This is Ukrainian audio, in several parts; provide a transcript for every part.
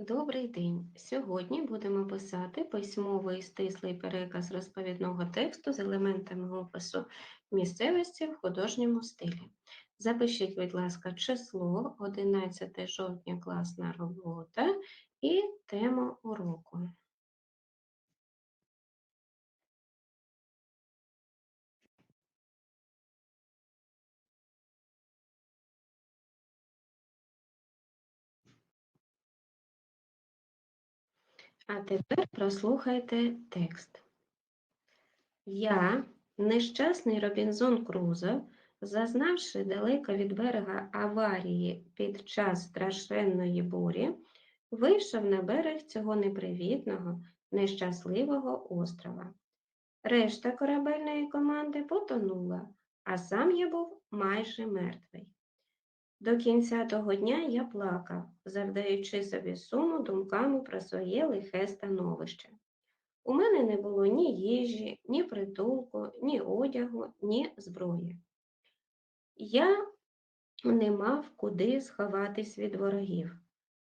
Добрий день! Сьогодні будемо писати письмовий стислий переказ розповідного тексту з елементами опису місцевості в художньому стилі. Запишіть, будь ласка, число 11 жовтня класна робота і тему уроку. А тепер прослухайте текст. Я, нещасний Робінзон Крузо, зазнавши далеко від берега аварії під час страшенної бурі, вийшов на берег цього непривітного, нещасливого острова. Решта корабельної команди потонула, а сам я був майже мертвий. До кінця того дня я плакав, завдаючи собі суму думками про своє лихе становище. У мене не було ні їжі, ні притулку, ні одягу, ні зброї. Я не мав куди сховатись від ворогів.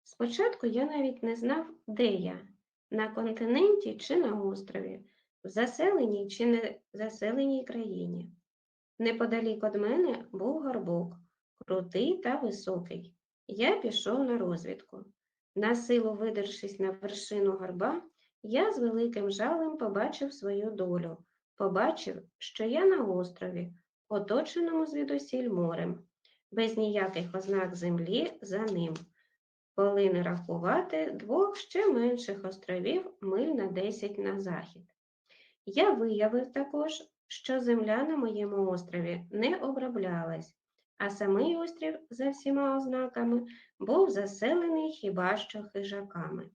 Спочатку я навіть не знав, де я на континенті чи на острові, в заселеній чи не заселеній країні. Неподалік від мене був горбок крутий та високий. Я пішов на розвідку. На силу видершись на вершину горба, я з великим жалем побачив свою долю, побачив, що я на острові, оточеному звідусіль морем, без ніяких ознак землі за ним. Коли не рахувати двох ще менших островів миль на десять на захід. Я виявив також, що земля на моєму острові не оброблялась, а самий острів за всіма ознаками був заселений хіба що хижаками.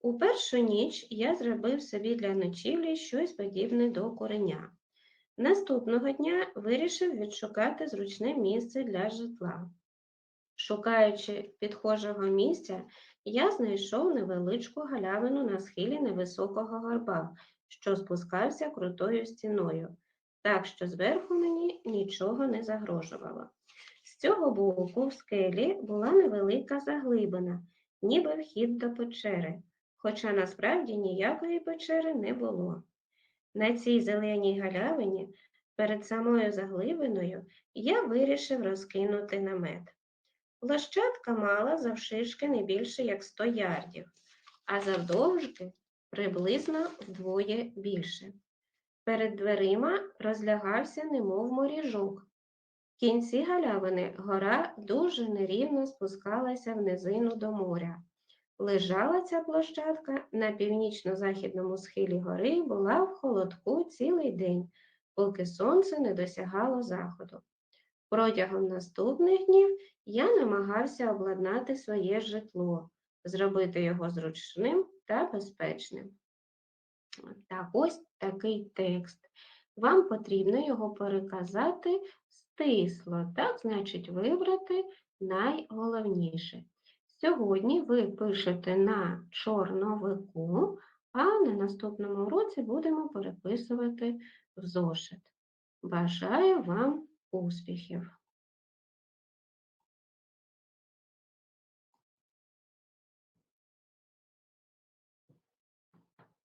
У першу ніч я зробив собі для ночівлі щось подібне до куреня. Наступного дня вирішив відшукати зручне місце для житла. Шукаючи підхожого місця, я знайшов невеличку галявину на схилі невисокого горба, що спускався крутою стіною, так що зверху мені нічого не загрожувало. Цього боку в скелі була невелика заглибина, ніби вхід до печери, хоча насправді ніякої печери не було. На цій зеленій галявині перед самою заглибиною я вирішив розкинути намет. Площадка мала завшишки не більше як 100 ярдів, а завдовжки приблизно вдвоє більше. Перед дверима розлягався немов моріжок, кінці галявини гора дуже нерівно спускалася в низину до моря. Лежала ця площадка на північно-західному схилі гори і була в холодку цілий день, поки сонце не досягало заходу. Протягом наступних днів я намагався обладнати своє житло, зробити його зручним та безпечним. Так, ось такий текст. Вам потрібно його переказати стисло, так, значить, вибрати найголовніше. Сьогодні ви пишете на чорновику, а на наступному уроці будемо переписувати в зошит. Бажаю вам успіхів!